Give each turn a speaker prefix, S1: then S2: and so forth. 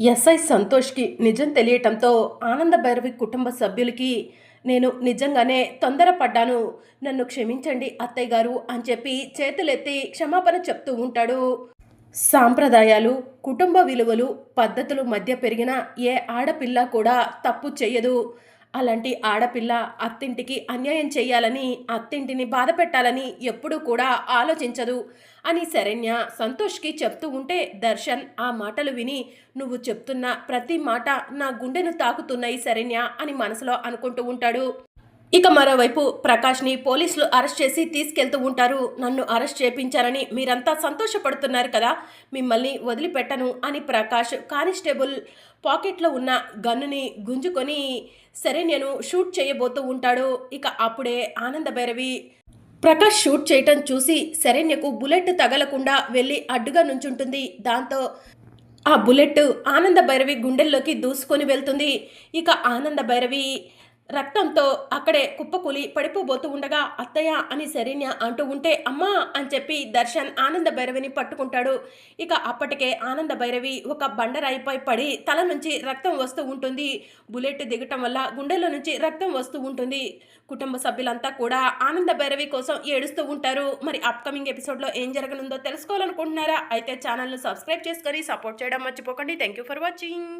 S1: SI సంతోష్కి నిజం తెలియటంతో ఆనంద భైరవి కుటుంబ సభ్యులకి నేను నిజంగానే తొందరపడ్డాను. నన్ను క్షమించండి అత్తయ్య గారు అని చెప్పి చేతులెత్తి క్షమాపణ చెప్తూ ఉంటాడు. సాంప్రదాయాలు కుటుంబ విలువలు పద్ధతులు మధ్య పెరిగిన ఏ ఆడపిల్ల కూడా తప్పు చేయదు అలాంటి ఆడపిల్ల అత్తింటికి అన్యాయం చేయాలని అత్తింటిని బాధ పెట్టాలని ఎప్పుడూ కూడా ఆలోచించదు అని శరణ్య సంతోష్కి చెప్తూ ఉంటే దర్శన్ ఆ మాటలు విని నువ్వు చెప్తున్న ప్రతి మాట నా గుండెను తాకుతున్నాయి శరణ్య అని మనసులో అనుకుంటూ ఉంటాడు. ఇక మరోవైపు ప్రకాష్ని పోలీసులు అరెస్ట్ చేసి తీసుకెళ్తూ ఉంటారు. నన్ను అరెస్ట్ చేపించారని మీరంతా సంతోషపడుతున్నారు కదా. మిమ్మల్ని వదిలిపెట్టను అని ప్రకాష్ కానిస్టేబుల్ పాకెట్లో ఉన్న గన్నుని గుంజుకొని శరణ్యను షూట్ చేయబోతూ ఉంటాడు. ఇక అప్పుడే ఆనంద భైరవి ప్రకాష్ షూట్ చేయటం చూసి శరణ్యకు బుల్లెట్ తగలకుండా వెళ్ళి అడ్డుగా నుంచుంటుంది. దాంతో ఆ బుల్లెట్ ఆనంద భైరవి గుండెల్లోకి దూసుకొని వెళ్తుంది. ఇక ఆనంద భైరవి రక్తంతో అక్కడే కుప్పకూలి పడిపోబోతూ ఉండగా అత్తయ్య అని శరణ్య అంటూ ఉంటే అమ్మా అని చెప్పి దర్శన్ ఆనంద భైరవిని పట్టుకుంటాడు. ఇక అప్పటికే ఆనంద భైరవి ఒక బండరాయిపై పడి తల నుంచి రక్తం వస్తూ ఉంటుంది. బుల్లెట్ దిగటం వల్ల గుండెల్లో నుంచి రక్తం వస్తూ ఉంటుంది. కుటుంబ సభ్యులంతా కూడా ఆనంద భైరవి కోసం ఏడుస్తూ ఉంటారు. మరి అప్కమింగ్ ఎపిసోడ్లో ఏం జరగనుందో తెలుసుకోవాలనుకుంటున్నారా? అయితే ఛానల్ను సబ్స్క్రైబ్ చేసుకొని సపోర్ట్ చేయడం మర్చిపోకండి. Thank you for watching.